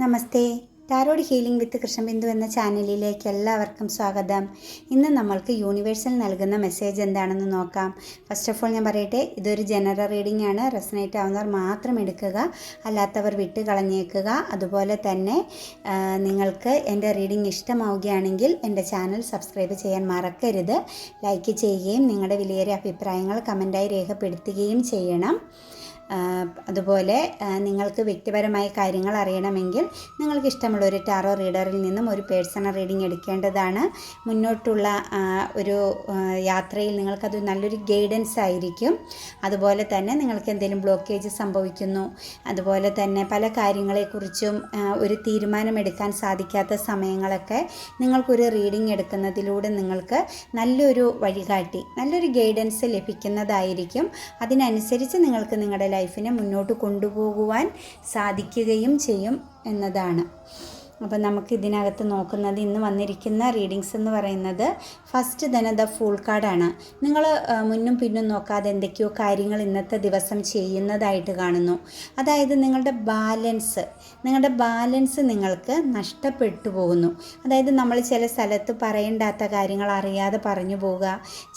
Namaste. Tarot healing with Krishnabindu എന്ന ചാനലിലേക്ക് എല്ലാവർക്കും സ്വാഗതം. ഇന്ന് നമ്മൾക്ക് യൂണിവേഴ്സൽ നൽകുന്ന മെസ്സേജ് എന്താണെന്ന് നോക്കാം. ഫസ്റ്റ് ഓഫ് ഓൾ ഞാൻ പറയട്ടെ ഇതൊരു ജനറൽ റീഡിംഗ് ആണ്. റെസനേറ്റ് ആവുന്നവർ മാത്രം എടുക്കുക അല്ലാത്തവർ വിട്ട് കളഞ്ഞേക്കുക. അതുപോലെ തന്നെ നിങ്ങൾക്ക് എന്റെ റീഡിംഗ് ഇഷ്ടമാവുകയാണെങ്കിൽ എന്റെ ചാനൽ സബ്സ്ക്രൈബ് ചെയ്യാൻ മറക്കരുത്. ലൈക്ക് ചെയ്യുകയും നിങ്ങളുടെ വിലയേറിയ അഭിപ്രായങ്ങൾ കമന്റായി രേഖപ്പെടുത്തുകയും ചെയ്യണം. അതുപോലെ നിങ്ങൾക്ക് വ്യക്തിപരമായ കാര്യങ്ങൾ അറിയണമെങ്കിൽ നിങ്ങൾക്ക് ഇഷ്ടമുള്ള ഒരു ടാറോ റീഡറിൽ നിന്നും ഒരു പേഴ്സണൽ റീഡിംഗ് എടുക്കേണ്ടതാണ്. മുന്നോട്ടുള്ള ഒരു യാത്രയിൽ നിങ്ങൾക്കത് നല്ലൊരു ഗൈഡൻസ് ആയിരിക്കും. അതുപോലെ തന്നെ നിങ്ങൾക്ക് എന്തെങ്കിലും ബ്ലോക്കേജ് സംഭവിക്കുന്നു. അതുപോലെ തന്നെ പല കാര്യങ്ങളെക്കുറിച്ചും ഒരു തീരുമാനമെടുക്കാൻ സാധിക്കാത്ത സമയങ്ങളൊക്കെ നിങ്ങൾക്കൊരു റീഡിംഗ് എടുക്കുന്നതിലൂടെ നിങ്ങൾക്ക് നല്ലൊരു വഴികാട്ടി നല്ലൊരു ഗൈഡൻസ് ലഭിക്കുന്നതായിരിക്കും. അതിനനുസരിച്ച് നിങ്ങൾക്ക് നിങ്ങളുടെ ലൈഫിനെ മുന്നോട്ട് കൊണ്ടുപോകുവാൻ സാധിക്കുകയും ചെയ്യും എന്നതാണ്. അപ്പം നമുക്ക് ഇതിനകത്ത് നോക്കുന്നത് ഇന്ന് വന്നിരിക്കുന്ന റീഡിങ്സ് എന്ന് പറയുന്നത് ഫസ്റ്റ് തന്നെ ദ ഫുൾ കാർഡാണ് നിങ്ങൾ മുന്നും പിന്നും നോക്കാതെ എന്തൊക്കെയോ കാര്യങ്ങൾ ഇന്നത്തെ ദിവസം ചെയ്യുന്നതായിട്ട് കാണുന്നു. അതായത് നിങ്ങളുടെ ബാലൻസ് നിങ്ങളുടെ ബാലൻസ് നിങ്ങൾക്ക് നഷ്ടപ്പെട്ടു പോകുന്നു. അതായത് നമ്മൾ ചില സ്ഥലത്ത് പറയേണ്ടാത്ത കാര്യങ്ങൾ അറിയാതെ പറഞ്ഞു പോവുക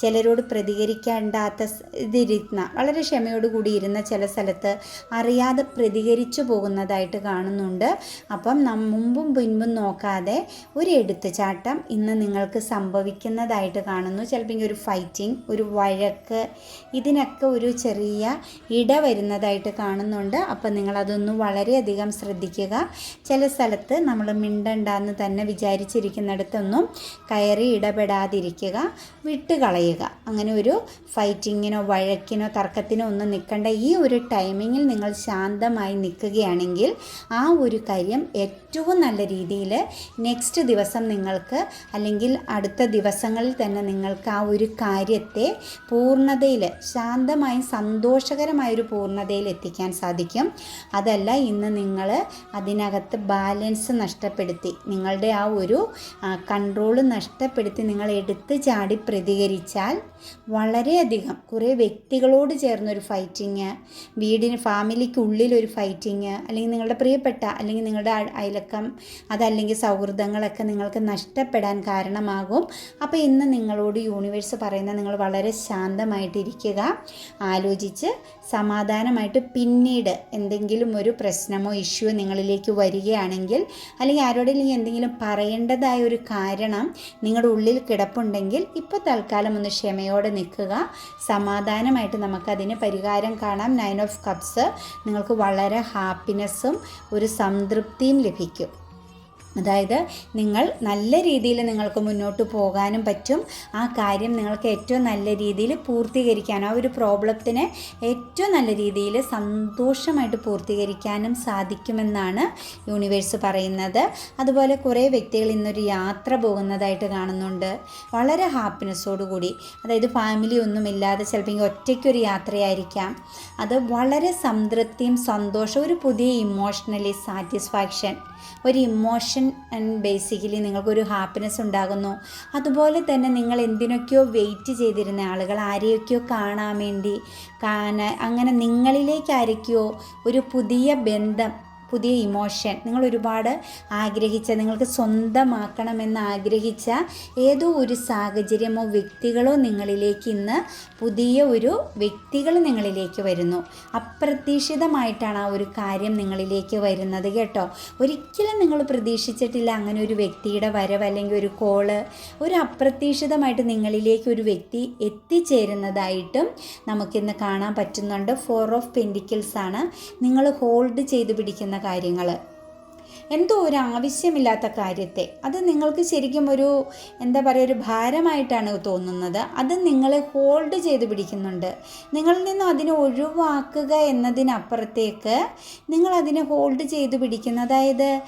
ചിലരോട് പ്രതികരിക്കേണ്ടാത്ത ഇതിരുന്ന വളരെ ക്ഷമയോടുകൂടി ഇരുന്ന ചില സ്ഥലത്ത് അറിയാതെ പ്രതികരിച്ചു പോകുന്നതായിട്ട് കാണുന്നുണ്ട്. അപ്പം മുമ്പും പിൻപും നോക്കാതെ ഒരു എടുത്തുചാട്ടം ഇന്ന് നിങ്ങൾക്ക് സംഭവിക്കുന്നതായിട്ട് കാണുന്നു. ചിലപ്പോൾ ഒരു ഫൈറ്റിംഗ് ഒരു വഴക്ക് ഇതിനൊക്കെ ഒരു ചെറിയ ഇട വരുന്നതായിട്ട് കാണുന്നുണ്ട്. അപ്പം നിങ്ങളതൊന്ന് വളരെയധികം ശ്രദ്ധിക്കുക. ചില സ്ഥലത്ത് നമ്മൾ മിണ്ടണ്ടെന്ന് തന്നെ വിചാരിച്ചിരിക്കുന്നിടത്തൊന്നും കയറി ഇടപെടാതിരിക്കുക വിട്ടുകളയുക. അങ്ങനെ ഒരു ഫൈറ്റിങ്ങിനോ വഴക്കിനോ തർക്കത്തിനോ ഒന്നും നിൽക്കേണ്ട. ഈ ഒരു ടൈമിങ്ങിൽ നിങ്ങൾ ശാന്തമായി നിൽക്കുകയാണെങ്കിൽ ആ ഒരു കാര്യം ഏറ്റവും നല്ല രീതിയിൽ നെക്സ്റ്റ് ദിവസം നിങ്ങൾക്ക് അല്ലെങ്കിൽ അടുത്ത ദിവസങ്ങളിൽ തന്നെ നിങ്ങൾക്ക് ആ ഒരു കാര്യത്തെ പൂർണതയിൽ ശാന്തമായും സന്തോഷകരമായൊരു പൂർണതയിൽ എത്തിക്കാൻ സാധിക്കും. അതല്ല ഇന്ന് നിങ്ങൾ അതിനകത്ത് ബാലൻസ് നഷ്ടപ്പെടുത്തി നിങ്ങളുടെ ആ ഒരു കൺട്രോൾ നഷ്ടപ്പെടുത്തി നിങ്ങൾ എടുത്ത് ചാടി പ്രതികരിച്ചാൽ വളരെയധികം കുറേ വ്യക്തികളോട് ചേർന്നൊരു ഫൈറ്റിങ് വീടിന് ഫാമിലിക്കുള്ളിലൊരു ഫൈറ്റിങ് അല്ലെങ്കിൽ നിങ്ങളുടെ പ്രിയപ്പെട്ട അല്ലെങ്കിൽ നിങ്ങളുടെ അയലക്കം അതല്ലെങ്കിൽ സൗഹൃദങ്ങളൊക്കെ നിങ്ങൾക്ക് നഷ്ടപ്പെടാൻ കാരണമാകും. അപ്പോൾ ഇന്ന് നിങ്ങളോട് യൂണിവേഴ്സ് പറയുന്ന നിങ്ങൾ വളരെ ശാന്തമായിട്ടിരിക്കുക. ആലോചിച്ച് സമാധാനമായിട്ട് പിന്നീട് എന്തെങ്കിലും ഒരു പ്രശ്നമോ ഇഷ്യൂ നിങ്ങളിലേക്ക് വരികയാണെങ്കിൽ അല്ലെങ്കിൽ ആരോടെങ്കിലും എന്തെങ്കിലും പറയേണ്ടതായ ഒരു കാരണം നിങ്ങളുടെ ഉള്ളിൽ കിടപ്പുണ്ടെങ്കിൽ ഇപ്പോൾ തൽക്കാലം ഒന്ന് ക്ഷമയോടെ നിൽക്കുക. സമാധാനമായിട്ട് നമുക്കതിന് പരിഹാരം കാണാം. നയൻ ഓഫ് കപ്സ് നിങ്ങൾക്ക് വളരെ ഹാപ്പിനെസ്സും ഒരു സംതൃപ്തിയും ലഭിക്കും. അതായത് നിങ്ങൾ നല്ല രീതിയിൽ നിങ്ങൾക്ക് മുന്നോട്ട് പോകാനും പറ്റും. ആ കാര്യം നിങ്ങൾക്ക് ഏറ്റവും നല്ല രീതിയിൽ പൂർത്തീകരിക്കാനും ആ ഒരു പ്രോബ്ലത്തിനെ ഏറ്റവും നല്ല രീതിയിൽ സന്തോഷമായിട്ട് പൂർത്തീകരിക്കാനും സാധിക്കുമെന്നാണ് യൂണിവേഴ്സ് പറയുന്നത്. അതുപോലെ കുറേ വ്യക്തികൾ ഇന്നൊരു യാത്ര പോകുന്നതായിട്ട് കാണുന്നുണ്ട്. വളരെ ഹാപ്പിനെസ്സോടു കൂടി. അതായത് ഫാമിലി ഒന്നുമില്ലാതെ ചിലപ്പോൾ ഒറ്റയ്ക്കൊരു യാത്രയായിരിക്കാം. അത് വളരെ സംതൃപ്തിയും സന്തോഷവും ഒരു പുതിയ ഇമോഷണലി സാറ്റിസ്ഫാക്ഷൻ. ഒരു ഇമോഷൻ ബേസിക്കലി നിങ്ങൾക്കൊരു ഹാപ്പിനെസ് ഉണ്ടാകുന്നു. അതുപോലെ തന്നെ നിങ്ങൾ എന്തിനൊക്കെയോ വെയിറ്റ് ചെയ്തിരുന്ന ആളുകൾ ആരെയൊക്കെയോ കാണാൻ വേണ്ടി കാണാൻ അങ്ങനെ നിങ്ങളിലേക്ക് ആരൊക്കെയോ ഒരു പുതിയ ബന്ധം പുതിയ ഇമോഷൻ. നിങ്ങൾ ഒരുപാട് ആഗ്രഹിച്ച നിങ്ങൾക്ക് സ്വന്തമാക്കണമെന്ന് ആഗ്രഹിച്ച ഏതോ ഒരു സാഹചര്യമോ വ്യക്തികളോ നിങ്ങളിലേക്ക് ഇന്ന് പുതിയ ഒരു വ്യക്തികൾ നിങ്ങളിലേക്ക് വരുന്നു. അപ്രതീക്ഷിതമായിട്ടാണ് ആ ഒരു കാര്യം നിങ്ങളിലേക്ക് വരുന്നത് കേട്ടോ. ഒരിക്കലും നിങ്ങൾ പ്രതീക്ഷിച്ചിട്ടില്ല അങ്ങനെ ഒരു വ്യക്തിയുടെ വരവ് അല്ലെങ്കിൽ ഒരു കോൾ. ഒരു അപ്രതീക്ഷിതമായിട്ട് നിങ്ങളിലേക്ക് ഒരു വ്യക്തി എത്തിച്ചേരുന്നതായിട്ടും നമുക്കിന്ന് കാണാൻ പറ്റുന്നുണ്ട്. ഫോർ ഓഫ് പെൻഡിക്കിൾസ് ആണ്. നിങ്ങൾ ഹോൾഡ് ചെയ്ത് പിടിക്കുന്ന കാര്യങ്ങൾ. എന്തോ ഒരു ആവശ്യമില്ലാത്ത കാര്യത്തെ. അത് നിങ്ങൾക്ക് ശരിക്കും ഒരു എന്താ പറയുക ഒരു ഭാരമായിട്ടാണ് തോന്നുന്നത്. അത് നിങ്ങളെ ഹോൾഡ് ചെയ്ത് പിടിക്കുന്നുണ്ട്. നിങ്ങളിൽ നിന്നും അതിനെ ഒഴിവാക്കുക എന്നതിനപ്പുറത്തേക്ക് നിങ്ങൾ അതിനെ ഹോൾഡ് ചെയ്ത് പിടിക്കുന്ന അതായത്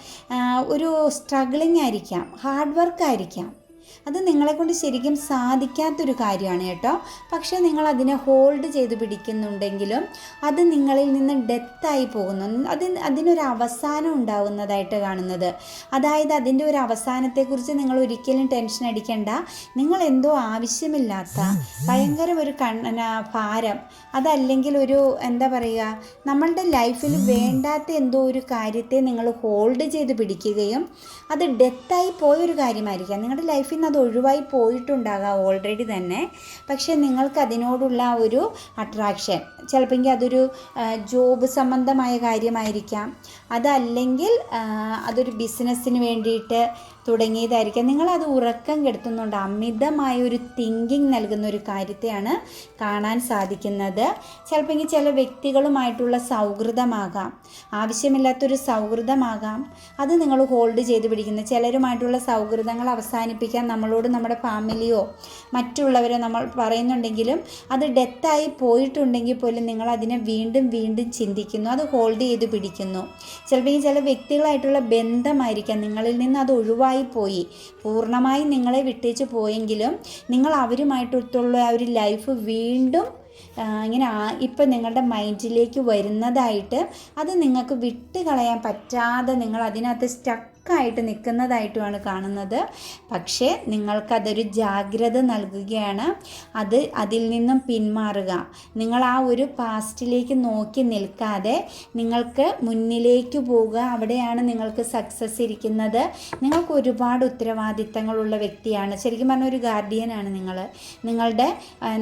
ഒരു സ്ട്രഗ്ലിംഗ് ആയിരിക്കാം ഹാർഡ് വർക്ക് ആയിരിക്കാം. അത് നിങ്ങളെക്കൊണ്ട് ശരിക്കും സാധിക്കാത്തൊരു കാര്യമാണ് കേട്ടോ. പക്ഷേ നിങ്ങൾ അതിനെ ഹോൾഡ് ചെയ്ത് പിടിക്കുന്നുണ്ടെങ്കിലും അത് നിങ്ങളിൽ നിന്ന് ഡെത്തായി പോകുന്നു. അതിന് അതിനൊരു അവസാനം ഉണ്ടാകുന്നതായിട്ട് കാണുന്നത്. അതായത് അതിന്റെ ഒരു അവസാനത്തെക്കുറിച്ച് നിങ്ങൾ ഒരിക്കലും ടെൻഷൻ അടിക്കേണ്ട. നിങ്ങൾ എന്തോ ആവശ്യമില്ലാത്ത ഭയങ്കര ഒരു കണ്ണന ഭാരം അതല്ലെങ്കിൽ ഒരു എന്താ പറയുക നമ്മളുടെ ലൈഫിൽ വേണ്ടാത്ത എന്തോ ഒരു കാര്യത്തെ നിങ്ങൾ ഹോൾഡ് ചെയ്ത് പിടിക്കുകയും അത് ഡെത്തായി പോയൊരു കാര്യമായിരിക്കാം. നിങ്ങളുടെ ലൈഫിൽ നിന്ന് അത് ഒഴിവായി പോയിട്ടുണ്ടാകാം ഓൾറെഡി തന്നെ. പക്ഷേ നിങ്ങൾക്ക് അതിനോടുള്ള ഒരു അട്രാക്ഷൻ ചിലപ്പോൾ അതൊരു ജോബ് സംബന്ധമായ കാര്യമായിരിക്കാം. അതല്ലെങ്കിൽ അതൊരു ബിസിനസ്സിന് വേണ്ടിയിട്ട് തുടങ്ങിയതായിരിക്കാം. നിങ്ങളത് ഉറക്കം കെടുത്തുന്നുണ്ട്. അമിതമായ ഒരു തിങ്കിങ് നൽകുന്ന ഒരു കാര്യത്തെയാണ് കാണാൻ സാധിക്കുന്നത്. ചിലപ്പോൾ ചില വ്യക്തികളുമായിട്ടുള്ള സൗഹൃദമാകാം. ആവശ്യമില്ലാത്തൊരു സൗഹൃദമാകാം. അത് നിങ്ങൾ ഹോൾഡ് ചെയ്ത് പിടിക്കുന്ന. ചിലരുമായിട്ടുള്ള സൗഹൃദങ്ങൾ അവസാനിപ്പിക്കാൻ നമ്മളോട് നമ്മുടെ ഫാമിലിയോ മറ്റുള്ളവരോ നമ്മൾ പറയുന്നുണ്ടെങ്കിലും അത് ഡെത്തായി പോയിട്ടുണ്ടെങ്കിൽ പോലും നിങ്ങൾ അതിനെ വീണ്ടും വീണ്ടും ചിന്തിക്കുന്നു. അത് ഹോൾഡ് ചെയ്ത് പിടിക്കുന്നു. ചിലപ്പോൾ ചില വ്യക്തികളായിട്ടുള്ള ബന്ധമായിരിക്കാം. നിങ്ങളിൽ നിന്ന് അത് ഒഴിവായി പോയി. പൂർണമായും നിങ്ങളെ വിട്ടേച്ച് പോയെങ്കിലും നിങ്ങൾ അവരുമായിട്ടുള്ള ആ ഒരു ലൈഫ് വീണ്ടും ഇങ്ങനെ ഇപ്പം നിങ്ങളുടെ മൈൻഡിലേക്ക് വരുന്നതായിട്ട് അത് നിങ്ങൾക്ക് വിട്ട് കളയാൻ പറ്റാതെ നിങ്ങൾ അതിനകത്ത് സ്റ്റക്കായിട്ട് നിൽക്കുന്നതായിട്ടുമാണ് കാണുന്നത്. പക്ഷേ നിങ്ങൾക്കതൊരു ജാഗ്രത നൽകുകയാണ്. അത് അതിൽ നിന്നും പിന്മാറുക. നിങ്ങൾ ആ ഒരു പാസ്റ്റിലേക്ക് നോക്കി നിൽക്കാതെ നിങ്ങൾക്ക് മുന്നിലേക്ക് പോവുക അവിടെയാണ് നിങ്ങൾക്ക് സക്സസ് ഇരിക്കുന്നത്. നിങ്ങൾക്ക് ഒരുപാട് ഉത്തരവാദിത്തങ്ങളുള്ള വ്യക്തിയാണ്. ശരിക്കും പറഞ്ഞ ഒരു ഗാർഡിയനാണ് നിങ്ങൾ. നിങ്ങളുടെ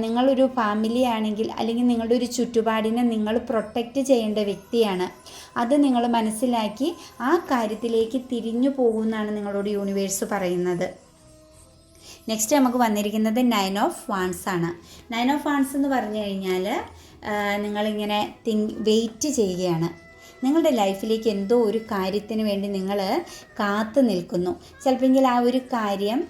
നിങ്ങളൊരു ഫാമിലി ആണെങ്കിൽ അല്ലെങ്കിൽ നിങ്ങളുടെ ഒരു ചുറ്റുപാടിനെ നിങ്ങൾ പ്രൊട്ടക്റ്റ് ചെയ്യേണ്ട വ്യക്തിയാണ്. അത് നിങ്ങൾ മനസ്സിലാക്കി ആ കാര്യത്തിലേക്ക് തിരിഞ്ഞു പോകുമെന്നാണ് നിങ്ങളോട് യൂണിവേഴ്സ് പറയുന്നത്. നെക്സ്റ്റ് നമുക്ക് വന്നിരിക്കുന്നത് നയൻ ഓഫ് വാൺസ് ആണ്. നയൻ ഓഫ് വാൺസ് എന്ന് പറഞ്ഞു കഴിഞ്ഞാൽ നിങ്ങളിങ്ങനെ തിങ്ക് വെയിറ്റ് ചെയ്യുകയാണ്. നിങ്ങളുടെ ലൈഫിലേക്ക് എന്തോ ഒരു കാര്യത്തിന് വേണ്ടി നിങ്ങൾ കാത്തു നിൽക്കുന്നു. ചിലപ്പോൾ ആ ഒരു കാര്യം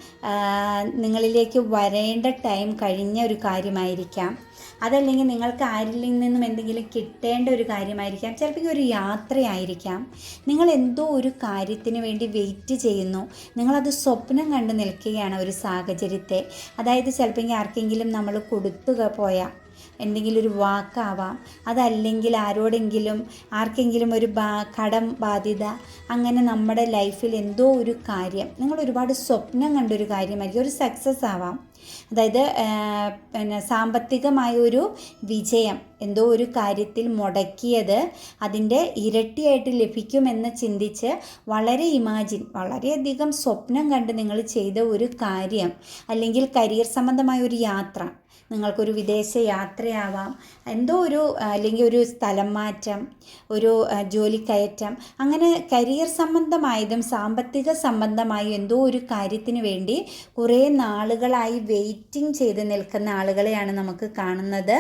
നിങ്ങളിലേക്ക് വരേണ്ട ടൈം കഴിഞ്ഞ ഒരു കാര്യമായിരിക്കാം. അതല്ലെങ്കിൽ നിങ്ങൾക്ക് ആരിൽ നിന്നും എന്തെങ്കിലും കിട്ടേണ്ട ഒരു കാര്യമായിരിക്കാം. ചിലപ്പോൾ ഒരു യാത്രയായിരിക്കാം. നിങ്ങൾ എന്തോ ഒരു കാര്യത്തിന് വേണ്ടി വെയിറ്റ് ചെയ്യുന്നു. നിങ്ങളത് സ്വപ്നം കണ്ട് നിൽക്കുകയാണ് ഒരു സാഹചര്യത്തെ. അതായത് ചിലപ്പോൾ ആർക്കെങ്കിലും നമ്മൾ കൊടുത്തു പോയ എന്തെങ്കിലും ഒരു വാക്കാവാം. അതല്ലെങ്കിൽ ആരോടെങ്കിലും ആർക്കെങ്കിലും ഒരു കടം ബാധ്യത അങ്ങനെ നമ്മുടെ ലൈഫിൽ എന്തോ ഒരു കാര്യം. നിങ്ങൾ ഒരുപാട് സ്വപ്നം കണ്ടൊരു കാര്യമായിരിക്കും. ഒരു സക്സസ് ആവാം. അതായത് പിന്നെ സാമ്പത്തികമായ ഒരു വിജയം. എന്തോ ഒരു കാര്യത്തിൽ മുടക്കിയത് അതിന്റെ ഇരട്ടിയായിട്ട് ലഭിക്കുമെന്ന് ചിന്തിച്ച് വളരെ ഇമാജിൻ വളരെയധികം സ്വപ്നം കണ്ട് നിങ്ങൾ ചെയ്ത ഒരു കാര്യം അല്ലെങ്കിൽ കരിയർ സംബന്ധമായ ഒരു യാത്ര നിങ്ങൾക്കൊരു വിദേശ യാത്രയാവാം എന്തോ ഒരു അല്ലെങ്കിൽ ഒരു സ്ഥലം മാറ്റം ഒരു ജോലി കയറ്റം അങ്ങനെ കരിയർ സംബന്ധമായതും സാമ്പത്തിക സംബന്ധമായും എന്തോ ഒരു കാര്യത്തിന് വേണ്ടി കുറേ നാളുകളായി വെയിറ്റിംഗ് ചെയ്ത് നിൽക്കുന്ന ആളുകളെയാണ് നമുക്ക് കാണുന്നത്.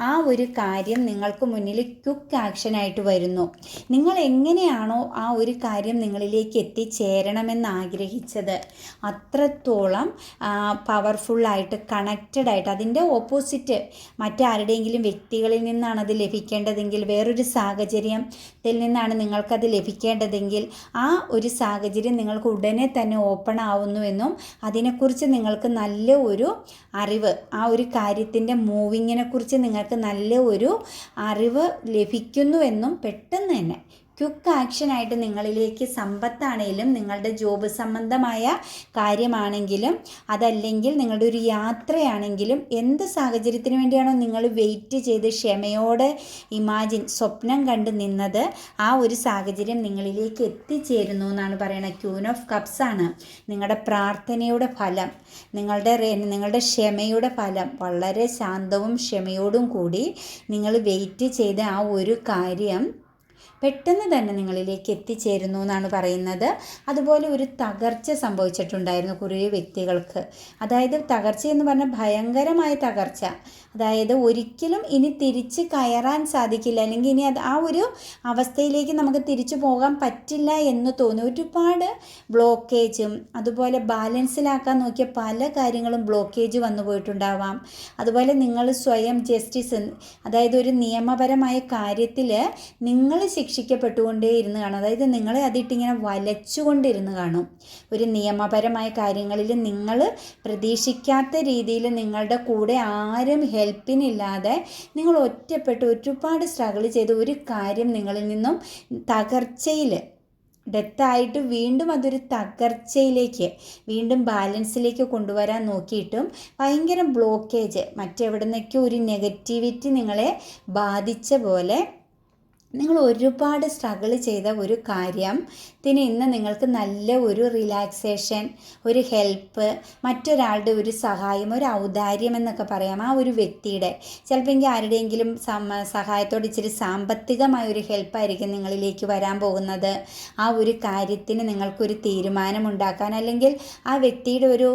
ആ ഒരു കാര്യം നിങ്ങൾക്ക് മുന്നിൽ ക്വിക്ക് ആക്ഷനായിട്ട് വരുന്നു. നിങ്ങൾ എങ്ങനെയാണോ ആ ഒരു കാര്യം നിങ്ങളിലേക്ക് എത്തിച്ചേരണമെന്ന് ആഗ്രഹിച്ചത് അത്രത്തോളം പവർഫുള്ളായിട്ട് കണക്റ്റഡ് ആയിട്ട് അതിന്റെ ഓപ്പോസിറ്റ് മറ്റാരുടെയെങ്കിലും വ്യക്തികളിൽ നിന്നാണ് അത് ലഭിക്കേണ്ടതെങ്കിൽ വേറൊരു സാഹചര്യത്തിൽ നിന്നാണ് നിങ്ങൾക്കത് ലഭിക്കേണ്ടതെങ്കിൽ ആ ഒരു സാഹചര്യം നിങ്ങൾക്ക് ഉടനെ തന്നെ ഓപ്പൺ ആവുന്നുവെന്നും അതിനെക്കുറിച്ച് നിങ്ങൾക്ക് നല്ല ഒരു അറിവ് ആ ഒരു കാര്യത്തിന്റെ മൂവിങ്ങിനെ കുറിച്ച് നിങ്ങൾക്ക് നല്ല ഒരു അറിവ് ലഭിക്കുന്നുവെന്നും പെട്ടെന്ന് തന്നെ. ക്വിക്ക് ആക്ഷനായിട്ട് നിങ്ങളിലേക്ക് സമ്പത്താണേലും നിങ്ങളുടെ ജോബ് സംബന്ധമായ കാര്യമാണെങ്കിലും അതല്ലെങ്കിൽ നിങ്ങളുടെ ഒരു യാത്രയാണെങ്കിലും എന്ത് സാഹചര്യത്തിന് വേണ്ടിയാണോ നിങ്ങൾ വെയിറ്റ് ചെയ്ത് ക്ഷമയോടെ ഇമാജിൻ സ്വപ്നം കണ്ട് നിന്നത് ആ ഒരു സാഹചര്യം നിങ്ങളിലേക്ക് എത്തിച്ചേരുന്നു എന്നാണ് പറയുന്നത്. ക്യൂൻ ഓഫ് കപ്സ് ആണ്. നിങ്ങളുടെ പ്രാർത്ഥനയുടെ ഫലം നിങ്ങളുടെ നിങ്ങളുടെ ക്ഷമയുടെ ഫലം വളരെ ശാന്തവും ക്ഷമയോടും കൂടി നിങ്ങൾ വെയിറ്റ് ചെയ്ത ആ ഒരു കാര്യം പെട്ടെന്ന് തന്നെ നിങ്ങളിലേക്ക് എത്തിച്ചേരുന്നു എന്നാണ് പറയുന്നത്. അതുപോലെ ഒരു തകർച്ച സംഭവിച്ചിട്ടുണ്ടായിരുന്നു കുറേ വ്യക്തികൾക്ക്. അതായത് തകർച്ച എന്ന് പറഞ്ഞാൽ ഭയങ്കരമായ തകർച്ച. അതായത് ഒരിക്കലും ഇനി തിരിച്ച് കയറാൻ സാധിക്കില്ല. അല്ലെങ്കിൽ ഇനി അത് ആ ഒരു അവസ്ഥയിലേക്ക് നമുക്ക് തിരിച്ചു പോകാൻ പറ്റില്ല എന്ന് തോന്നി ഒരുപാട് ബ്ലോക്കേജും അതുപോലെ ബാലൻസിലാക്കാൻ നോക്കിയ പല കാര്യങ്ങളും ബ്ലോക്കേജ് വന്നു പോയിട്ടുണ്ടാവാം. അതുപോലെ നിങ്ങൾ സ്വയം ജസ്റ്റിസ് അതായത് ഒരു നിയമപരമായ കാര്യത്തിൽ നിങ്ങൾ ശിക്ഷ ശിക്ഷിക്കപ്പെട്ടുകൊണ്ടേ ഇരുന്ന് കാണും അതായത് നിങ്ങളെ അതിട്ടിങ്ങനെ വലച്ചുകൊണ്ടിരുന്ന് കാണും. ഒരു നിയമപരമായ കാര്യങ്ങളിൽ നിങ്ങൾ പ്രതീക്ഷിക്കാത്ത രീതിയിൽ നിങ്ങളുടെ കൂടെ ആരും ഹെൽപ്പിനില്ലാതെ നിങ്ങൾ ഒറ്റപ്പെട്ട് ഒരുപാട് സ്ട്രഗിൾ ചെയ്ത് ഒരു കാര്യം നിങ്ങളിൽ നിന്നും തകർച്ചയിൽ ഡെത്തായിട്ട് വീണ്ടും അതൊരു തകർച്ചയിലേക്ക് വീണ്ടും ബാലൻസിലേക്ക് കൊണ്ടുവരാൻ നോക്കിയിട്ടും ഭയങ്കര ബ്ലോക്കേജ് മറ്റെവിടുന്നൊക്കെ ഒരു നെഗറ്റിവിറ്റി നിങ്ങളെ ബാധിച്ച പോലെ നിങ്ങൾ ഒരുപാട് സ്ട്രഗിൾ ചെയ്ത ഒരു കാര്യം ത്തിന് ഇന്ന് നിങ്ങൾക്ക് നല്ല ഒരു റിലാക്സേഷൻ ഒരു ഹെൽപ്പ് മറ്റൊരാളുടെ ഒരു സഹായം ഒരു ഔദാര്യം എന്നൊക്കെ പറയാം. ആ ഒരു വ്യക്തിയുടെ ചിലപ്പോൾ ആരുടെയെങ്കിലും സഹായത്തോടെ ഇച്ചിരി സാമ്പത്തികമായ ഒരു ഹെൽപ്പായിരിക്കും നിങ്ങളിലേക്ക് വരാൻ പോകുന്നത്. ആ ഒരു കാര്യത്തിന് നിങ്ങൾക്കൊരു തീരുമാനമുണ്ടാക്കാൻ അല്ലെങ്കിൽ ആ വ്യക്തിയുടെ ഒരു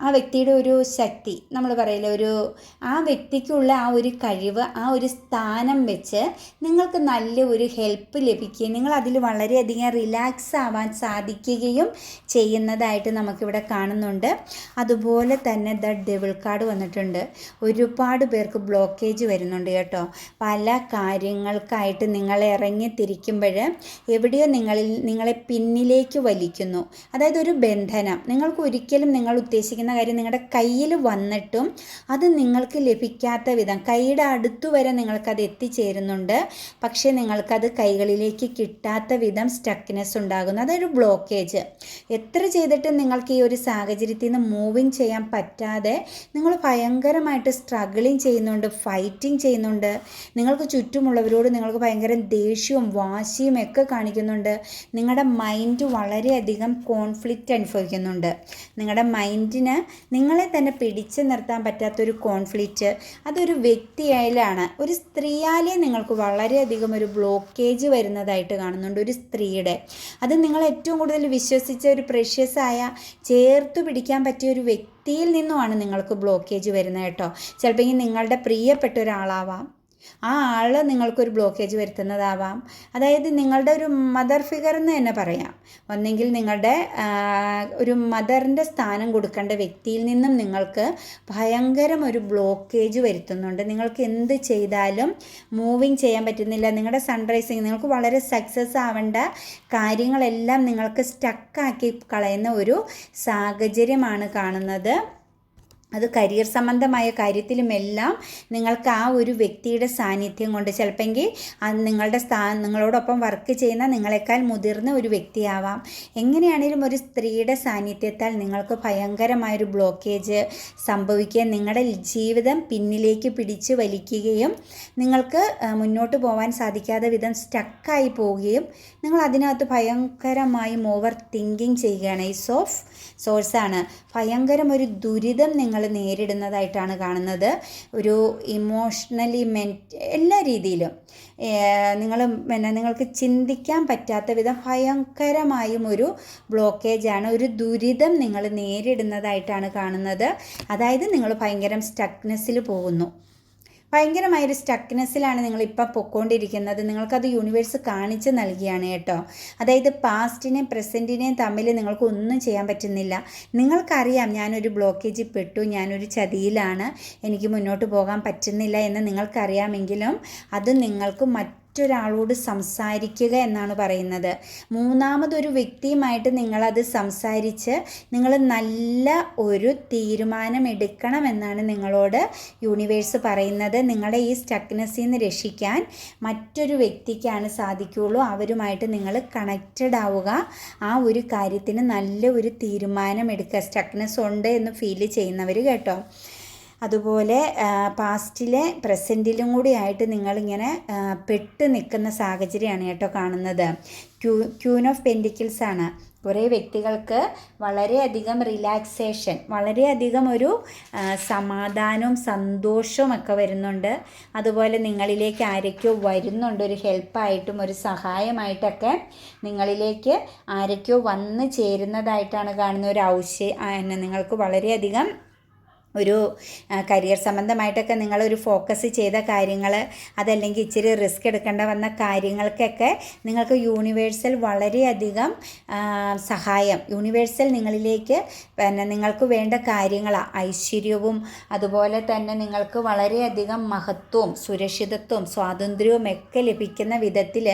ആ വ്യക്തിയുടെ ഒരു ശക്തി നമ്മൾ പറയില്ല ഒരു ആ വ്യക്തിക്കുള്ള ആ ഒരു കഴിവ് ആ ഒരു സ്ഥാനം വെച്ച് നിങ്ങൾക്ക് നല്ല ഒരു ഹെൽപ്പ് ലഭിക്കുകയും നിങ്ങൾ അതിൽ വളരെയധികം റിലാക്സ് ആവാൻ സാധിക്കുകയും ചെയ്യുന്നതായിട്ട് നമുക്കിവിടെ കാണുന്നുണ്ട്. അതുപോലെ തന്നെ ദ ഡെവിൾ കാർഡ് വന്നിട്ടുണ്ട്. ഒരുപാട് പേർക്ക് ബ്ലോക്കേജ് വരുന്നുണ്ട് കേട്ടോ. പല കാര്യങ്ങൾക്കായിട്ട് നിങ്ങൾ ഇറങ്ങി തിരിക്കുമ്പോൾ എവിടെയോ നിങ്ങളിൽ നിങ്ങളെ പിന്നിലേക്ക് വലിക്കുന്നു. അതായത് ഒരു ബന്ധനം. നിങ്ങൾക്ക് ഒരിക്കലും നിങ്ങൾ ഉദ്ദേശിക്കുന്ന കാര്യം നിങ്ങളുടെ കയ്യിൽ വന്നിട്ടും അത് നിങ്ങൾക്ക് ലഭിക്കാത്ത വിധം കൈയുടെ അടുത്തു വരെ നിങ്ങൾക്കത് എത്തിച്ചേരുന്നുണ്ട്. പക്ഷേ നിങ്ങൾക്കത് കൈകളിലേക്ക് കിട്ടാത്ത വിധം സ്റ്റക്നെസ് ഉണ്ടാകുന്നു. അതൊരു ബ്ലോക്കേജ് എത്ര ചെയ്തിട്ടും നിങ്ങൾക്ക് ഈ ഒരു സാഹചര്യത്തിൽ നിന്ന് മൂവിങ് ചെയ്യാൻ പറ്റാതെ നിങ്ങൾ ഭയങ്കരമായിട്ട് സ്ട്രഗിളിങ് ചെയ്യുന്നുണ്ട് ഫൈറ്റിംഗ് ചെയ്യുന്നുണ്ട്. നിങ്ങൾക്ക് ചുറ്റുമുള്ളവരോട് നിങ്ങൾക്ക് ഭയങ്കര ദേഷ്യവും വാശിയും ഒക്കെ കാണിക്കുന്നുണ്ട്. നിങ്ങളുടെ മൈൻഡ് വളരെയധികം കോൺഫ്ലിക്റ്റ് അനുഭവിക്കുന്നുണ്ട്. നിങ്ങളുടെ മൈൻഡിന് നിങ്ങളെ തന്നെ പിടിച്ചു നിർത്താൻ പറ്റാത്തൊരു കോൺഫ്ലിക്റ്റ് അതൊരു വ്യക്തിയായാലാണ് ഒരു സ്ത്രീയാലേ നിങ്ങൾക്ക് വളരെയധികം ഒരു ബ്ലോക്കേജ് വരുന്നതായിട്ട് കാണുന്നുണ്ട് ഒരു സ്ത്രീയുടെ. അത് നിങ്ങൾ ഏറ്റവും കൂടുതൽ വിശ്വസിച്ച ഒരു പ്രഷ്യസായ ചേർത്ത് പിടിക്കാൻ പറ്റിയ ഒരു വ്യക്തിയിൽ നിന്നുമാണ് നിങ്ങൾക്ക് ബ്ലോക്കേജ് വരുന്നത് കേട്ടോ. ചിലപ്പോൾ നിങ്ങളുടെ പ്രിയപ്പെട്ട ഒരാളാവാം. ആ ആൾ നിങ്ങൾക്കൊരു ബ്ലോക്കേജ് വരുത്തുന്നതാവാം. അതായത് നിങ്ങളുടെ ഒരു മദർ ഫിഗർ എന്ന് തന്നെ പറയാം. ഒന്നെങ്കിൽ നിങ്ങളുടെ ഒരു മദറിന്റെ സ്ഥാനം കൊടുക്കേണ്ട വ്യക്തിയിൽ നിന്നും നിങ്ങൾക്ക് ഭയങ്കരം ഒരു ബ്ലോക്കേജ് വരുത്തുന്നുണ്ട്. നിങ്ങൾക്ക് എന്ത് ചെയ്താലും മൂവിങ് ചെയ്യാൻ പറ്റുന്നില്ല. നിങ്ങളുടെ സൺറൈസിങ് നിങ്ങൾക്ക് വളരെ സക്സസ് ആവേണ്ട കാര്യങ്ങളെല്ലാം നിങ്ങൾക്ക് സ്റ്റക്കാക്കി കളയുന്ന ഒരു സാഹചര്യമാണ് കാണുന്നത്. അത് കരിയർ സംബന്ധമായ കാര്യത്തിലുമെല്ലാം നിങ്ങൾക്ക് ആ ഒരു വ്യക്തിയുടെ സാന്നിധ്യം കൊണ്ട് ചിലപ്പെങ്കിൽ നിങ്ങളുടെ സ്ഥാ നിങ്ങളോടൊപ്പം വർക്ക് ചെയ്യുന്ന നിങ്ങളെക്കാൾ മുതിർന്ന ഒരു വ്യക്തിയാവാം. എങ്ങനെയാണെങ്കിലും ഒരു സ്ത്രീയുടെ സാന്നിധ്യത്താൽ നിങ്ങൾക്ക് ഭയങ്കരമായൊരു ബ്ലോക്കേജ് സംഭവിക്കുകയും നിങ്ങളുടെ ജീവിതം പിന്നിലേക്ക് പിടിച്ച് വലിക്കുകയും നിങ്ങൾക്ക് മുന്നോട്ട് പോകാൻ സാധിക്കാതെ വിധം സ്റ്റക്കായി പോവുകയും നിങ്ങൾ അതിനകത്ത് ഭയങ്കരമായും ഓവർ തിങ്കിങ് ചെയ്യുകയാണ്. ഈ സോഫ് സോഴ്സാണ് ഭയങ്കരം ഒരു ദുരിതം നിങ്ങൾ നേരിടുന്നതായിട്ടാണ് കാണുന്നത്. ഒരു ഇമോഷണലി മെന്റ് എല്ലാ രീതിയിലും. നിങ്ങൾ പിന്നെ നിങ്ങൾക്ക് ചിന്തിക്കാൻ പറ്റാത്ത വിധം ഭയങ്കരമായും ഒരു ബ്ലോക്കേജാണ് ഒരു ദുരിതം നിങ്ങൾ നേരിടുന്നതായിട്ടാണ് കാണുന്നത്. അതായത് നിങ്ങൾ ഭയങ്കരം സ്റ്റക്നെസ്സിൽ പോകുന്നു. ഭയങ്കരമായൊരു സ്റ്റക്നെസ്സിലാണ് നിങ്ങളിപ്പോൾ പൊക്കോണ്ടിരിക്കുന്നത്. നിങ്ങൾക്കത് യൂണിവേഴ്സ് കാണിച്ച് നൽകിയാണ് കേട്ടോ. അതായത് പാസ്റ്റിനെയും പ്രസന്റിനെയും തമ്മിൽ നിങ്ങൾക്ക് ഒന്നും ചെയ്യാൻ പറ്റുന്നില്ല. നിങ്ങൾക്കറിയാം ഞാനൊരു ബ്ലോക്കേജിൽ പെട്ടു ഞാനൊരു ചതിയിലാണ്. എനിക്ക് മുന്നോട്ട് പോകാൻ പറ്റുന്നില്ല എന്ന് നിങ്ങൾക്കറിയാമെങ്കിലും അത് നിങ്ങൾക്ക് മറ്റ് മറ്റൊരാളോട് സംസാരിക്കുക എന്നാണ് പറയുന്നത്. മൂന്നാമതൊരു വ്യക്തിയുമായിട്ട് നിങ്ങളത് സംസാരിച്ച് നിങ്ങൾ നല്ല ഒരു തീരുമാനം എടുക്കണമെന്നാണ് നിങ്ങളോട് യൂണിവേഴ്സ് പറയുന്നത്. നിങ്ങളുടെ ഈ സ്റ്റക്നെസ്സിൽ നിന്ന് രക്ഷിക്കാൻ മറ്റൊരു വ്യക്തിക്കാണ് സാധിക്കുകയുള്ളൂ. അവരുമായിട്ട് നിങ്ങൾ കണക്റ്റഡ് ആവുക. ആ ഒരു കാര്യത്തിന് നല്ല ഒരു തീരുമാനം എടുക്കുക സ്റ്റക്നെസ് ഉണ്ട് എന്ന് ഫീൽ ചെയ്യുന്നവർ കേട്ടോ. അതുപോലെ പാസ്റ്റിലെ പ്രസന്റിലും കൂടി ആയിട്ട് നിങ്ങളിങ്ങനെ പെട്ട് നിൽക്കുന്ന സാഹചര്യമാണ് കേട്ടോ കാണുന്നത്. ക്യൂ ക്യൂൻ ഓഫ് പെന്റിക്കിൾസ് ആണ്. കുറേ വ്യക്തികൾക്ക് വളരെയധികം റിലാക്സേഷൻ വളരെയധികം ഒരു സമാധാനവും സന്തോഷവും ഒക്കെ വരുന്നുണ്ട്. അതുപോലെ നിങ്ങളിലേക്ക് ആരൊക്കെയോ വരുന്നുണ്ട് ഒരു ഹെൽപ്പായിട്ടും ഒരു സഹായമായിട്ടൊക്കെ നിങ്ങളിലേക്ക് ആരൊക്കെയോ വന്ന് ചേരുന്നതായിട്ടാണ് കാണുന്ന ഒരു ഔഷ നിങ്ങൾക്ക് വളരെയധികം ഒരു കരിയർ സംബന്ധമായിട്ടൊക്കെ നിങ്ങളൊരു ഫോക്കസ് ചെയ്ത കാര്യങ്ങൾ അതല്ലെങ്കിൽ ഇച്ചിരി റിസ്ക് എടുക്കേണ്ട വന്ന കാര്യങ്ങൾക്കൊക്കെ നിങ്ങൾക്ക് യൂണിവേഴ്സൽ വളരെയധികം സഹായം. യൂണിവേഴ്സൽ നിങ്ങളിലേക്ക് പിന്നെ നിങ്ങൾക്ക് വേണ്ട കാര്യങ്ങൾ ഐശ്വര്യവും അതുപോലെ തന്നെ നിങ്ങൾക്ക് വളരെയധികം മഹത്വവും സുരക്ഷിതത്വവും സ്വാതന്ത്ര്യവും ഒക്കെ ലഭിക്കുന്ന വിധത്തിൽ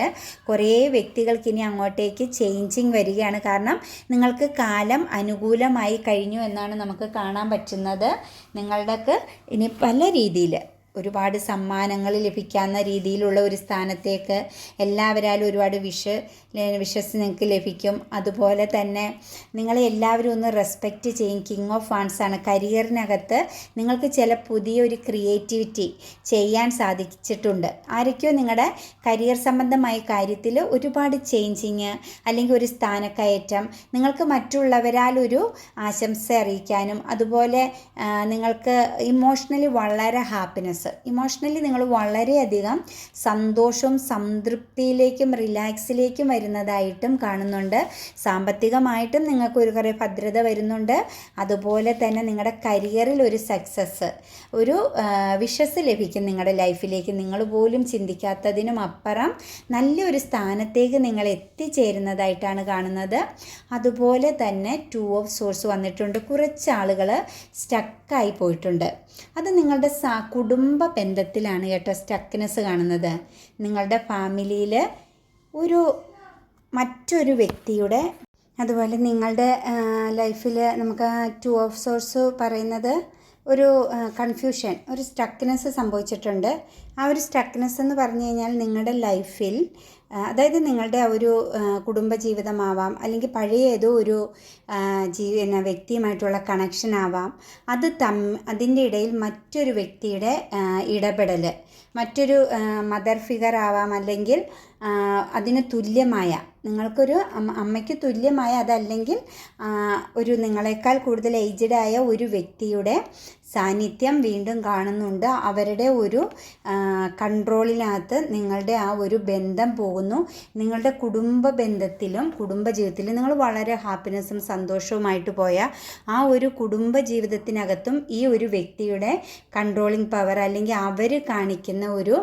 കുറേ വ്യക്തികൾക്ക് ഇനി അങ്ങോട്ടേക്ക് ചേഞ്ചിങ് വരികയാണ്. കാരണം നിങ്ങൾക്ക് കാലം അനുകൂലമായി കഴിഞ്ഞു എന്നാണ് നമുക്ക് കാണാൻ പറ്റുന്നത്. നിങ്ങളുടെക്ക് ഇനി പല രീതിയിൽ ഒരുപാട് സമ്മാനങ്ങൾ ലഭിക്കാവുന്ന രീതിയിലുള്ള ഒരു സ്ഥാനത്തേക്ക് എല്ലാവരാലും ഒരുപാട് വിഷ വിഷസ് നിങ്ങൾക്ക് ലഭിക്കും. അതുപോലെ തന്നെ നിങ്ങളെ എല്ലാവരും ഒന്ന് റെസ്പെക്റ്റ് ചെയ്യും. കിങ് ഓഫ് ഫാൻസ് ആണ്. കരിയറിനകത്ത് നിങ്ങൾക്ക് ചില പുതിയൊരു ക്രിയേറ്റിവിറ്റി ചെയ്യാൻ സാധിച്ചിട്ടുണ്ട്. ആരൊക്കെയോ നിങ്ങളുടെ കരിയർ സംബന്ധമായ കാര്യത്തിൽ ഒരുപാട് ചേഞ്ചിങ് അല്ലെങ്കിൽ ഒരു സ്ഥാനക്കയറ്റം നിങ്ങൾക്ക് മറ്റുള്ളവരാൽ ഒരു ആശംസ അറിയിക്കാനും അതുപോലെ നിങ്ങൾക്ക് ഇമോഷണലി വളരെ ഹാപ്പിനെസ് ഇമോഷണലി നിങ്ങൾ വളരെയധികം സന്തോഷവും സംതൃപ്തിയിലേക്കും റിലാക്സിലേക്കും വരുന്നതായിട്ടും കാണുന്നുണ്ട്. സാമ്പത്തികമായിട്ടും നിങ്ങൾക്ക് ഒരു കുറേ ഭദ്രത വരുന്നുണ്ട്. അതുപോലെ തന്നെ നിങ്ങളുടെ കരിയറിൽ ഒരു സക്സസ് ഒരു വിഷസ് ലഭിക്കും നിങ്ങളുടെ ലൈഫിലേക്ക് നിങ്ങൾ പോലും ചിന്തിക്കാത്തതിനും അപ്പുറം നല്ലൊരു സ്ഥാനത്തേക്ക് നിങ്ങൾ എത്തിച്ചേരുന്നതായിട്ടാണ് കാണുന്നത്. അതുപോലെ തന്നെ ടു ഓഫ് സോഴ്സ് വന്നിട്ടുണ്ട്. കുറച്ച് ആളുകൾ സ്റ്റക്കായി പോയിട്ടുണ്ട്. അത് നിങ്ങളുടെ സാ കുടുംബ ബന്ധത്തിലാണ് കേട്ടോ സ്റ്റക്നെസ് കാണുന്നത്. നിങ്ങളുടെ ഫാമിലിയിൽ ഒരു മറ്റൊരു വ്യക്തിയുടെ അതുപോലെ നിങ്ങളുടെ ലൈഫിൽ നമുക്ക് ടു ഓഫ് സോഴ്സ് പറയുന്നത് ഒരു കൺഫ്യൂഷൻ ഒരു സ്റ്റക്നെസ് സംഭവിച്ചിട്ടുണ്ട്. ആ ഒരു സ്റ്റക്നെസ് എന്ന് പറഞ്ഞു കഴിഞ്ഞാൽ നിങ്ങളുടെ ലൈഫിൽ അതായത് നിങ്ങളുടെ ഒരു കുടുംബജീവിതമാവാം അല്ലെങ്കിൽ പഴയ ഏതോ ഒരു ജീ വ്യക്തിയുമായിട്ടുള്ള കണക്ഷൻ ആവാം. അത് തം അതിന്റെ ഇടയിൽ മറ്റൊരു വ്യക്തിയുടെ ഇടപെടൽ മറ്റൊരു മദർ ഫിഗർ ആവാം അല്ലെങ്കിൽ അതിന് തുല്യമായ നിങ്ങൾക്കൊരു അമ്മ അമ്മയ്ക്ക് തുല്യമായ അതല്ലെങ്കിൽ ഒരു നിങ്ങളെക്കാൾ കൂടുതൽ ഏജ്ഡ് ആയ ഒരു വ്യക്തിയുടെ സാന്നിധ്യം വീണ്ടും കാണുന്നുണ്ട്. അവരുടെ ഒരു കൺട്രോളിനകത്ത് നിങ്ങളുടെ ആ ഒരു ബന്ധം പോകുന്നു. നിങ്ങളുടെ കുടുംബ ബന്ധത്തിലും കുടുംബ ജീവിതത്തിലും നിങ്ങൾ വളരെ ഹാപ്പിനെസ്സും സന്തോഷവുമായിട്ട് പോയ ആ ഒരു കുടുംബ ജീവിതത്തിനകത്തും ഈ ഒരു വ്യക്തിയുടെ കൺട്രോളിങ് പവർ അല്ലെങ്കിൽ അവർ കാണിക്കുന്ന ഒരു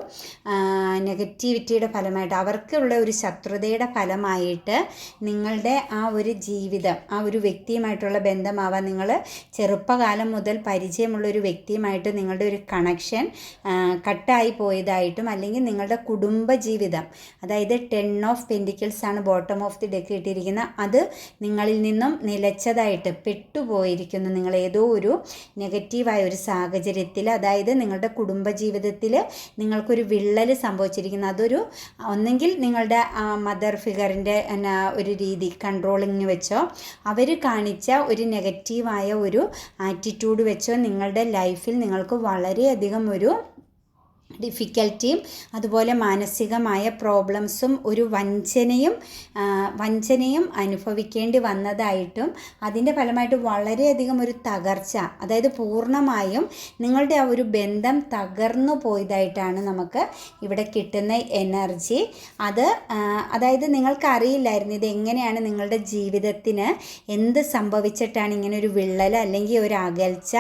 നെഗറ്റിവിറ്റിയുടെ ഫലമായിട്ട് അവർക്കുള്ള ഒരു ശത്രുതയുടെ ഫലമായിട്ട് നിങ്ങളുടെ ആ ഒരു ജീവിതം ആ ഒരു വ്യക്തിയുമായിട്ടുള്ള ബന്ധമാവാൻ നിങ്ങൾ ചെറുപ്പകാലം മുതൽ പരിചയമുള്ള ഒരു വ്യക്തിയുമായിട്ട് നിങ്ങളുടെ ഒരു കണക്ഷൻ കട്ടായി പോയതായിട്ടും അല്ലെങ്കിൽ നിങ്ങളുടെ കുടുംബ ജീവിതം അതായത് ടെൻ ഓഫ് പെന്റിക്കിൾസ് ആണ് ബോട്ടം ഓഫ് ദി ഡെക്ക് ഇട്ടിരിക്കുന്ന അത് നിങ്ങളിൽ നിന്നും നിലച്ചതായിട്ട് പെട്ടുപോയിരിക്കുന്നു. നിങ്ങൾ ഏതോ ഒരു നെഗറ്റീവായ ഒരു സാഹചര്യത്തിൽ അതായത് നിങ്ങളുടെ കുടുംബ ജീവിതത്തിൽ നിങ്ങൾക്കൊരു വിള്ളൽ സംഭവിച്ചിരിക്കുന്നു. അതൊരു ഒന്നെങ്കിൽ നിങ്ങളുടെ മദർ ഫിഗറിന്റെ എന്നാ ഒരു രീതി കൺട്രോളിങ് വെച്ചോ അവർ കാണിച്ച ഒരു നെഗറ്റീവായ ഒരു ആറ്റിറ്റ്യൂഡ് വെച്ചോ നിങ്ങളുടെ ലൈഫിൽ നിങ്ങൾക്ക് വളരെയധികം ഒരു ഡിഫിക്കൽറ്റിയും അതുപോലെ മാനസികമായ പ്രോബ്ലംസും ഒരു വഞ്ചനയും വഞ്ചനയും അനുഭവിക്കേണ്ടി വന്നതായിട്ടും അതിന്റെ ഫലമായിട്ട് വളരെയധികം ഒരു തകർച്ച അതായത് പൂർണമായും നിങ്ങളുടെ ആ ഒരു ബന്ധം തകർന്നു പോയതായിട്ടാണ് നമുക്ക് ഇവിടെ കിട്ടുന്ന എനർജി അത് അതായത് നിങ്ങൾക്കറിയില്ലായിരുന്നു ഇത് എങ്ങനെയാണ് നിങ്ങളുടെ ജീവിതത്തിന് എന്ത് സംഭവിച്ചിട്ടാണ് ഇങ്ങനെ ഒരു വിള്ളൽ അല്ലെങ്കിൽ ഒരു അകൽച്ച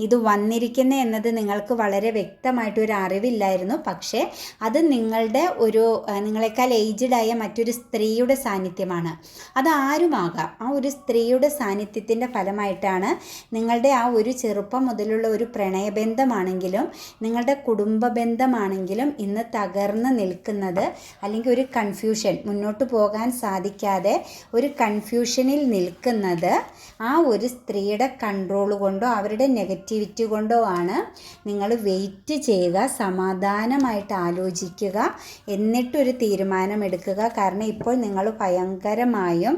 ഇത് വന്നിരിക്കുന്നത് എന്നത് നിങ്ങൾക്ക് വളരെ വ്യക്തമായിട്ട് ഒരു അറിവില്ലായിരുന്നു പക്ഷേ അത് നിങ്ങളുടെ ഒരു നിങ്ങളെക്കാൾ ഏജ്ഡ് ആയ മറ്റൊരു സ്ത്രീയുടെ സാന്നിധ്യമാണ്. അത് ആരുമാകാം? ആ ഒരു സ്ത്രീയുടെ സാന്നിധ്യത്തിന്റെ ഫലമായിട്ടാണ് നിങ്ങളുടെ ആ ഒരു ചെറുപ്പം മുതലുള്ള ഒരു പ്രണയബന്ധമാണെങ്കിലും നിങ്ങളുടെ കുടുംബ ബന്ധമാണെങ്കിലും ഇന്ന് തകർന്ന് നിൽക്കുന്നത് അല്ലെങ്കിൽ ഒരു കൺഫ്യൂഷൻ മുന്നോട്ട് പോകാൻ സാധിക്കാതെ ഒരു കൺഫ്യൂഷനിൽ നിൽക്കുന്നത് ആ ഒരു സ്ത്രീയുടെ കൺട്രോൾ കൊണ്ടോ അവരുടെ നെഗറ്റിവിറ്റി കൊണ്ടോ ആണ് നിങ്ങൾ വെയിറ്റ് ചെയ്യുക സമാധാനമായിട്ട് ആലോചിക്കുക. എന്നിട്ടൊരു തീരുമാനം എടുക്കുക കാരണം ഇപ്പോൾ നിങ്ങൾ ഭയങ്കരമായും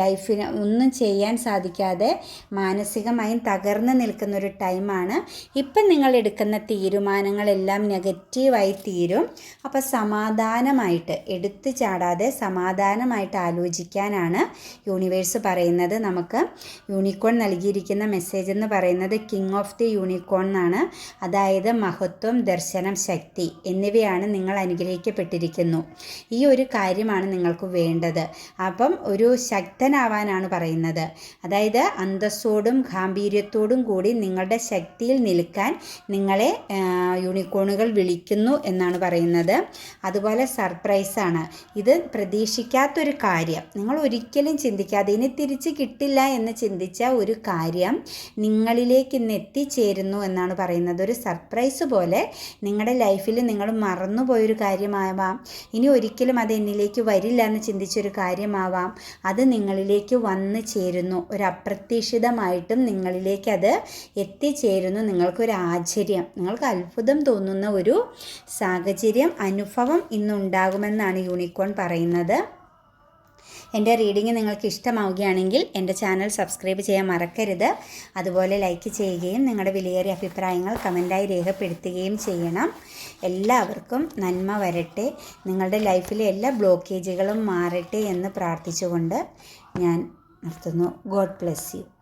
ലൈഫിന് ഒന്നും ചെയ്യാൻ സാധിക്കാതെ മാനസികമായും തകർന്നു നിൽക്കുന്ന ഒരു ടൈമാണ്. ഇപ്പം നിങ്ങൾ എടുക്കുന്ന തീരുമാനങ്ങളെല്ലാം നെഗറ്റീവായി തീരും. അപ്പോൾ സമാധാനമായിട്ട് എടുത്തു ചാടാതെ സമാധാനമായിട്ട് ആലോചിക്കാനാണ് യൂണിവേഴ്സ് പറയുന്നത്. നമുക്ക് യൂണിക്കോൺ നൽകിയിരിക്കുന്ന മെസ്സേജ് എന്ന് പറയുന്നത് കിങ് ഓഫ് ദി യൂണിക്കോൺ എന്നാണ്. അതായത് മഹത്വം മഹത്വം ദർശനം ശക്തി എന്നിവയാണ് നിങ്ങൾ അനുഗ്രഹിക്കപ്പെട്ടിരിക്കുന്നു. ഈ ഒരു കാര്യമാണ് നിങ്ങൾക്ക് വേണ്ടത്. അപ്പം ഒരു ശക്തനാവാനാണ് പറയുന്നത്. അതായത് അന്തസ്സോടും ഗാംഭീര്യത്തോടും കൂടി നിങ്ങളുടെ ശക്തിയിൽ നിൽക്കാൻ നിങ്ങളെ യൂണിക്കോണുകൾ വിളിക്കുന്നു എന്നാണ് പറയുന്നത്. അതുപോലെ സർപ്രൈസാണ് ഇത് പ്രതീക്ഷിക്കാത്തൊരു കാര്യം. നിങ്ങൾ ഒരിക്കലും ചിന്തിക്കാതെ ഇനി തിരിച്ച് കിട്ടില്ല എന്ന് ചിന്തിച്ച ഒരു കാര്യം നിങ്ങളിലേക്ക് ഇന്ന് എത്തിച്ചേരുന്നു എന്നാണ് പറയുന്നത്. ഒരു സർപ്രൈസ് പോലെ. നിങ്ങളുടെ ലൈഫിൽ നിങ്ങൾ മറന്നുപോയൊരു കാര്യമാവാം. ഇനി ഒരിക്കലും അത് എന്നിലേക്ക് വരില്ല എന്ന് ചിന്തിച്ചൊരു കാര്യമാവാം. അത് നിങ്ങളിലേക്ക് വന്ന് ചേരുന്നു. ഒരു അപ്രതീക്ഷിതമായിട്ടും നിങ്ങളിലേക്ക് അത് എത്തിച്ചേരുന്നു. നിങ്ങൾക്കൊരു ആശ്ചര്യം നിങ്ങൾക്ക് അത്ഭുതം തോന്നുന്ന ഒരു സാഹചര്യം അനുഭവം ഇന്നുണ്ടാകുമെന്നാണ് യൂണിക്കോൺ പറയുന്നത്. എന്റെ റീഡിങ് നിങ്ങൾക്ക് ഇഷ്ടമാവുകയാണെങ്കിൽ എന്റെ ചാനൽ സബ്സ്ക്രൈബ് ചെയ്യാൻ മറക്കരുത്. അതുപോലെ ലൈക്ക് ചെയ്യുകയും നിങ്ങളുടെ വിലയേറിയ അഭിപ്രായങ്ങൾ കമന്റായി രേഖപ്പെടുത്തുകയും ചെയ്യണം. എല്ലാവർക്കും നന്മ വരട്ടെ. നിങ്ങളുടെ ലൈഫിലെ എല്ലാ ബ്ലോക്കേജുകളും മാറട്ടെ എന്ന് പ്രാർത്ഥിച്ചുകൊണ്ട് ഞാൻ നിർത്തുന്നു. God bless you.